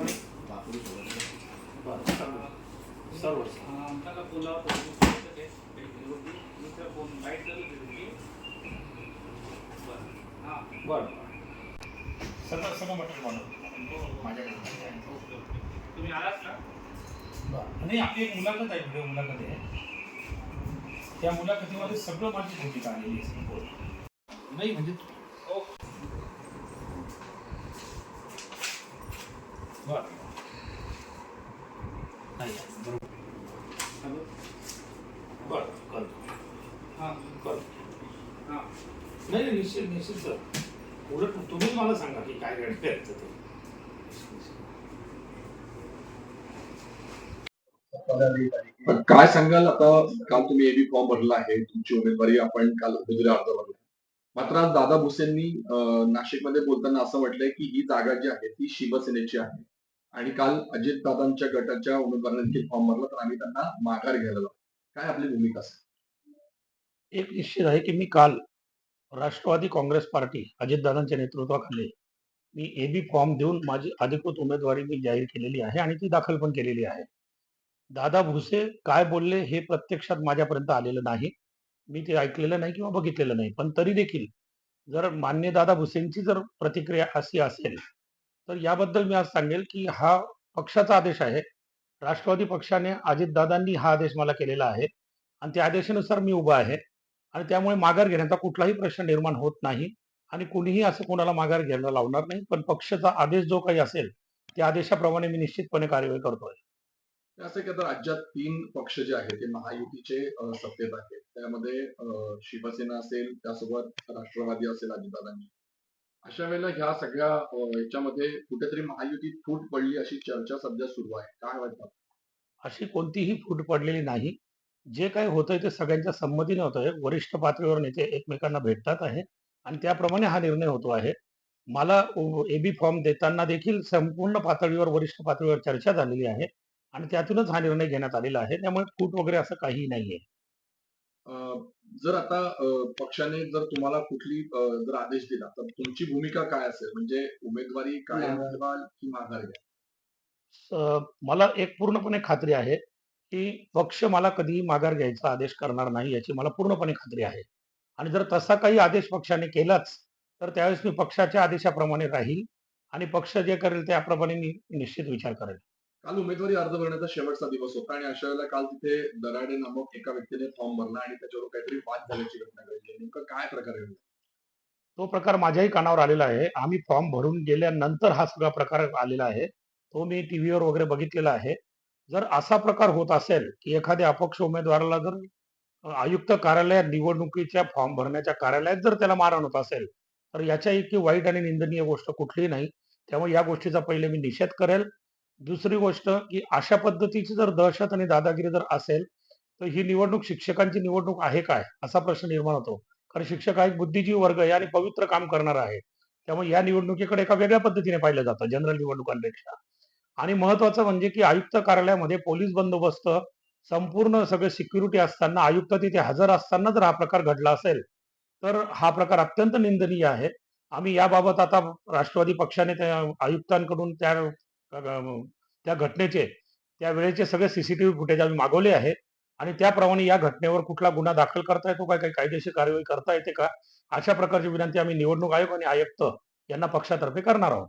वापरू शकत बरं सर्व सर्व आमच्याला पुलावर पोहोचू लाइट चालू केली बरं हां बरं सगळं सगळं मटेरियल बनवलं माझ्याकडे ओके ओके तुम्ही आलात ना बरं नाही आपली एक मुलाखत आहे व्हिडिओ मुलाखत आहे त्या मुलाखतीमध्ये सगळं माझी भूमिका आलेली आहे संपूर्ण. नाही म्हणजे हो बरं नाही नाही निश्चित निश्चित सर उलट तुम्ही मला सांगा की काय घडतं ते काय सांगाल आता? काल तुम्ही एबी फॉर्म भरला आहे तुमची उमेदवारी आपण काल उमेदवारी अर्ज भरला. मात्र आज दादा भुसेंनी नाशिकमध्ये बोलताना असं म्हटलंय की ही जागा जी आहे ती शिवसेनेची आहे. आणि काल अजित दादांच्या गटाच्या उमेदवारांनी देखील फॉर्म भरला तर आम्ही त्यांना माघार घ्यायला काय आपली भूमिका असेल एक निश्चित आहे की मी काल राष्ट्रवादी काँग्रेस पार्टी अजितदादांच्या नेतृत्वाखाली मी एबी फॉर्म देऊन माझी अधिकृत उमेदवारी मी जाहीर केलेली आहे आणि ती दाखल पण केलेली आहे. दादा भुसे काय बोलले हे प्रत्यक्षात माझ्यापर्यंत आलेलं नाही. मी ते ऐकलेलं नाही किंवा बघितलेलं नाही. पण तरी देखील जर मान्य दादा भुसेंची जर प्रतिक्रिया अशी असेल तर याबद्दल मी आज सांगेल की हा पक्षाचा आदेश आहे. राष्ट्रवादी पक्षाने अजितदादांनी हा आदेश मला केलेला आहे. आणि त्या आदेशानुसार मी उभा आहे. आणि त्यामुळे माघार घेण्याचा कुठलाही प्रश्न निर्माण होत नाही. आणि कुणीही असं कोणाला माघार घ्यायला लावणार नाही. पण पक्षाचा आदेश जो काही असेल त्या आदेशाप्रमाणे मी निश्चितपणे कार्यवाही करतोय. असं की आता राज्यात तीन पक्ष जे आहेत ते महायुतीचे सत्तेत आहेत. त्यामध्ये शिवसेना असेल त्यासोबत राष्ट्रवादी असेल अजितदादांची अशा वेळेला ह्या सगळ्या अं, ह्याच्यामध्ये कुठेतरी महायुतीत फूट पडली अशी चर्चा सध्या सुरू आहे. काय वाटतं अशी कोणतीही फूट पडलेली नाही. जे काही होतंय ते सगळ्यांच्या संमतीने होतंय वरिष्ठ पातळीवर नेते एकमेकांना भेटतात आहे आणि त्याप्रमाणे हा निर्णय होतो आहे. मला एबी फॉर्म देताना देखील संपूर्ण पातळीवर वरिष्ठ पातळीवर चर्चा झालेली आहे आणि त्यातूनच हा निर्णय घेण्यात आलेला आहे. त्यामुळे फूट वगैरे असं काहीही नाहीये. जर आता पक्षाने जर तुम्हाला कुठली जर आदेश दिला तर तुमची भूमिका काय असेल? म्हणजे उमेदवारी कायम ठेवाल की माघार मला एक पूर्णपणे खात्री आहे की पक्ष मला कधीही माघार घ्यायचा आदेश करणार नाही याची मला पूर्णपणे खात्री आहे. आणि जर तसा काही आदेश पक्षाने केलाच तर त्यावेळेस मी पक्षाच्या आदेशाप्रमाणे राहील आणि पक्ष जे करेल त्याप्रमाणे मी निश्चित विचार करेल. काल उमेदवारी अर्ज भरण्याचा शेवटचा दिवस होता आणि अशा वेळेला काल तिथे दराडे नामक एका व्यक्तीने फॉर्म भरला आणि त्याच्यावर काहीतरी वाद झाल्याची घटना घडली. नेमकं काय प्रकार घडला तो प्रकार माझ्याही कानावर आलेला आहे. आम्ही फॉर्म भरून गेल्यानंतर हा सगळा प्रकार आलेला आहे. तो मी टीव्हीवर वगैरे बघितलेला आहे. जर असा प्रकार होत असेल की एखाद्या अपक्ष उमेदवाराला जर आयुक्त कार्यालयात निवडणुकीच्या फॉर्म भरण्याच्या कार्यालयात जर त्याला मारण होत असेल तर याच्या इतकी वाईट आणि निंदनीय गोष्ट कुठलीही नाही. त्यामुळे या गोष्टीचा पहिले मी निषेध करेल. दुसरी गोष्ट की अशा पद्धतीची जर दहशत आणि दादागिरी जर असेल तर ही निवडणूक शिक्षकांची निवडणूक आहे काय? असा प्रश्न निर्माण होतो. कारण शिक्षक हा एक बुद्धिजीवी वर्ग याने पवित्र काम करणार आहे. त्यामुळे या निवडणुकीकडे एका वेगळ्या पद्धतीने पाहिलं जातं जनरल निवडणुकांपेक्षा. आणि महत्वाचं म्हणजे की आयुक्त कार्यालयामध्ये पोलीस बंदोबस्त संपूर्ण सगळे सिक्युरिटी असताना आयुक्त तिथे हजर असताना जर हा प्रकार घडला असेल तर हा प्रकार अत्यंत निंदनीय आहे. आम्ही याबाबत आता राष्ट्रवादी पक्षाने त्या आयुक्तांकडून त्या त्या घटनेचे त्या वेळेचे सगळे सीसीटीव्ही फुटेज आम्ही मागवले आहे आणि त्याप्रमाणे या घटनेवर कुठला गुन्हा दाखल करता येतो काय काही कायदेशीर कार्यवाही करता येते का अशा प्रकारची विनंती आम्ही निवडणूक आयोग आणि आयुक्त यांना पक्षातर्फे करणार आहोत.